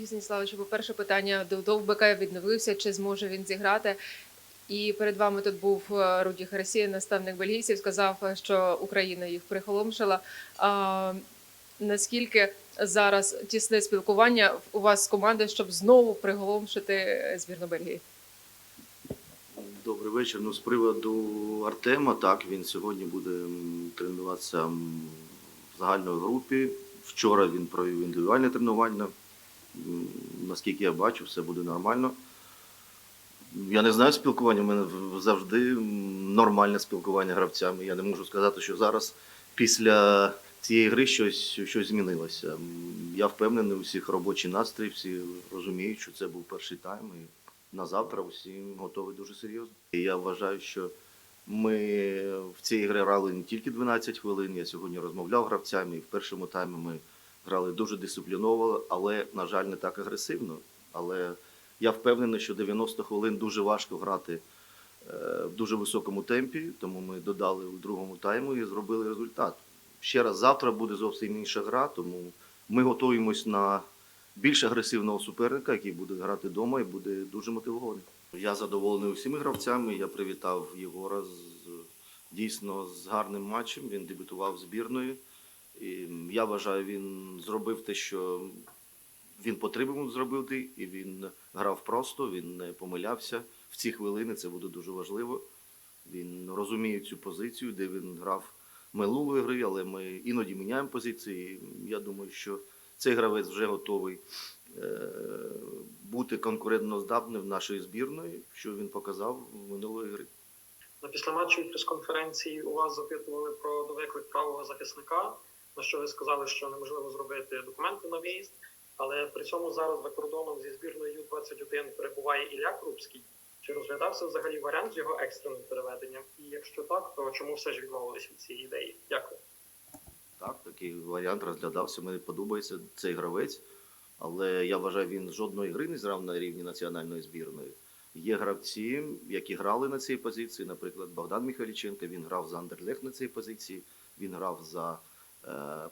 Сергій Станіславович, по-перше, питання до Довбика відновився, чи зможе він зіграти. І перед вами тут був е, Руді Харасія, наставник бельгійців, сказав, е, що Україна їх прихоломшила. А, наскільки зараз тісне спілкування у вас з командою, щоб знову приголомшити е, збірну Бельгії? Добрий вечір. Ну, з приводу Артема, так, він сьогодні буде тренуватися в загальної групі. Вчора він провів індивідуальне тренування. Наскільки я бачу, все буде нормально. Я не знаю спілкування, у мене завжди нормальне спілкування гравцями. Я не можу сказати, що зараз після цієї гри щось, щось змінилося. Я впевнений, у всіх робочий настрій, всі розуміють, що це був перший тайм. І на завтра усі готові дуже серйозно. І я вважаю, що ми в цій грі грали не тільки 12 хвилин. Я сьогодні розмовляв гравцями, і в першому таймі ми грали дуже дисципліновано, але, на жаль, не так агресивно. Але я впевнений, що 90 хвилин дуже важко грати е, в дуже високому темпі, тому ми додали у другому тайму і зробили результат. Ще раз, завтра буде зовсім інша гра, тому ми готуємось на більш агресивного суперника, який буде грати вдома і буде дуже мотивований. Я задоволений усіма гравцями. Я привітав Єгора з дійсно з гарним матчем. Він дебютував збірною. І я вважаю, він зробив те, що він потрібно зробити, і він грав просто, він не помилявся. В ці хвилини це буде дуже важливо. Він розуміє цю позицію, де він грав минулої гри, але ми іноді міняємо позиції. Я думаю, що цей гравець вже готовий е, бути конкурентноздатним в нашої збірної, що він показав минулої гри. На післяматчевій прес-конференції у вас запитували про довиклик правого захисника, на що ви сказали, що неможливо зробити документи на виїзд. Але при цьому зараз за кордоном зі збірною Ю-21 перебуває Ілля Крупський. Чи розглядався взагалі варіант з його екстреним переведенням? І якщо так, то чому все ж відмовилися від цієї ідеї? Дякую. Так, такий варіант розглядався. Мені подобається цей гравець, але я вважаю, він жодної гри не зрав на рівні національної збірної. Є гравці, які грали на цій позиції. Наприклад, Богдан Михайліченко, він грав за Андерлех на цій позиції, він грав за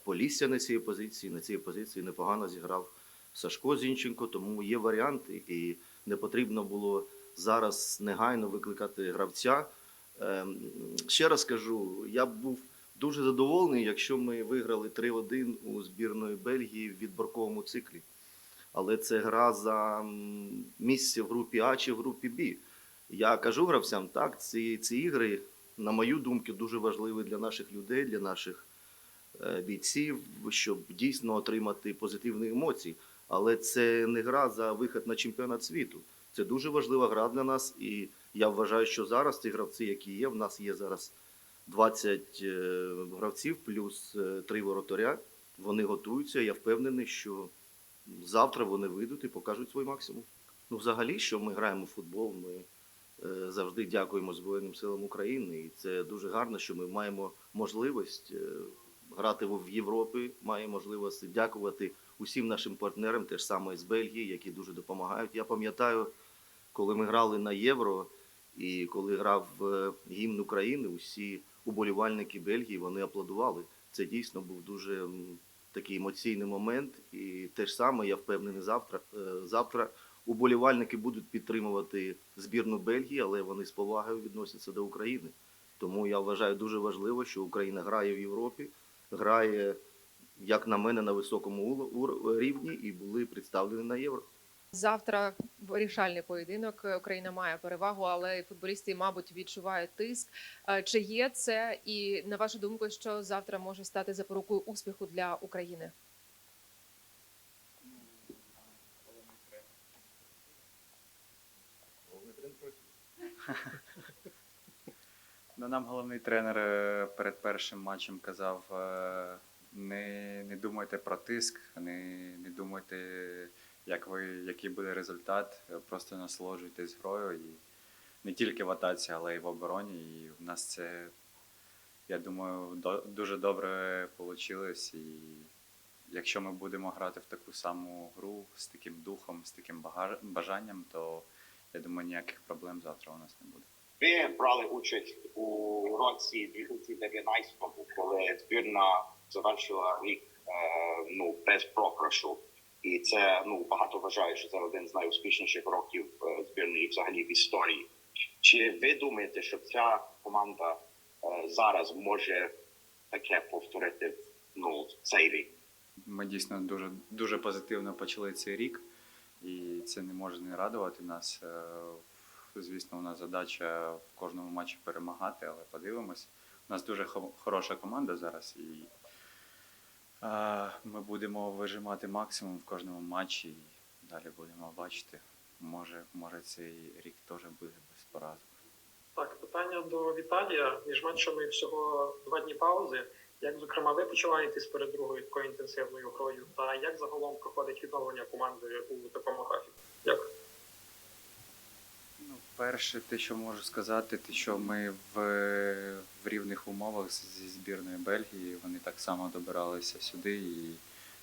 Полісся на цій позиції. На цій позиції непогано зіграв Сашко Зінченко, тому є варіанти, і не потрібно було зараз негайно викликати гравця. Ем, Ще раз кажу, я був дуже задоволений, якщо ми виграли 3-1 у збірної Бельгії в відборковому циклі. Але це гра за місце в групі А чи в групі Б. Я кажу гравцям, так, ці, ці ігри, на мою думку, дуже важливі для наших людей, для наших е, бійців, щоб дійсно отримати позитивні емоції. Але це не гра за вихід на чемпіонат світу. Це дуже важлива гра для нас. І я вважаю, що зараз ці гравці, які є, в нас є зараз 20 е, гравців плюс 3 воротаря. Вони готуються. Я впевнений, що завтра вони вийдуть і покажуть свій максимум. Ну, взагалі, що ми граємо в футбол, ми е, завжди дякуємо Збройним силам України. І це дуже гарно, що ми маємо можливість е, грати в Європі, маємо можливість дякувати усім нашим партнерам, теж саме з Бельгії, які дуже допомагають. Я пам'ятаю, коли ми грали на Євро, і коли грав е, гімн України, усі уболівальники Бельгії вони аплодували. Це дійсно був дуже такий емоційний момент. І те ж саме, я впевнений, завтра, е, завтра уболівальники будуть підтримувати збірну Бельгії, але вони з повагою відносяться до України. Тому я вважаю дуже важливо, що Україна грає в Європі, грає, як на мене, на високому рівні і були представлені на євро. Завтра вирішальний поєдинок. Україна має перевагу, але футболісти, мабуть, відчувають тиск. Е, Чи є це, і на вашу думку, що завтра може стати запорукою успіху для України? Ну, нам головний тренер е, перед першим матчем казав: е, не, не думайте про тиск, не, не думайте, як ви, який буде результат. Просто насолоджуйтесь грою і не тільки в атаці, але й в обороні. І в нас це, я думаю, дуже добре вийшло. І якщо ми будемо грати в таку саму гру з таким духом, з таким бажанням, то я думаю, ніяких проблем завтра у нас не буде. Ви брали участь у році 2019, коли збірна завершила рік е, ну, без програшу. І це ну багато вважають, що це один з найуспішніших років е, збірної взагалі в історії. Чи ви думаєте, що ця команда е, зараз може таке повторити ну цей рік? Ми дійсно дуже, дуже позитивно почали цей рік, і це не може не радувати нас. Звісно, у нас задача в кожному матчі перемагати, але подивимось. У нас дуже хороша команда зараз, і ми будемо вижимати максимум в кожному матчі. І далі будемо бачити. Може, може цей рік теж буде без поразок. Так, питання до Віталія. Між матчами всього два дні паузи. Як зокрема ви почуваєтесь перед другою такою інтенсивною грою? Та як загалом проходить відновлення команди у такому графіку? Перше, те, що можу сказати, те, що ми в, в рівних умовах зі збірною Бельгії, вони так само добиралися сюди, і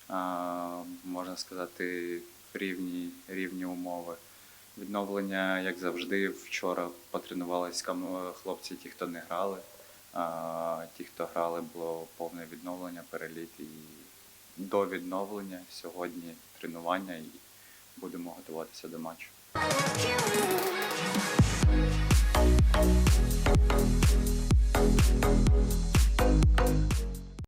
а, можна сказати, рівні, рівні умови. Відновлення, як завжди, вчора потренувалися хлопці, ті, хто не грали. А, ті, хто грали, було повне відновлення, переліт і до відновлення сьогодні тренування і будемо готуватися до матчу. Thank you.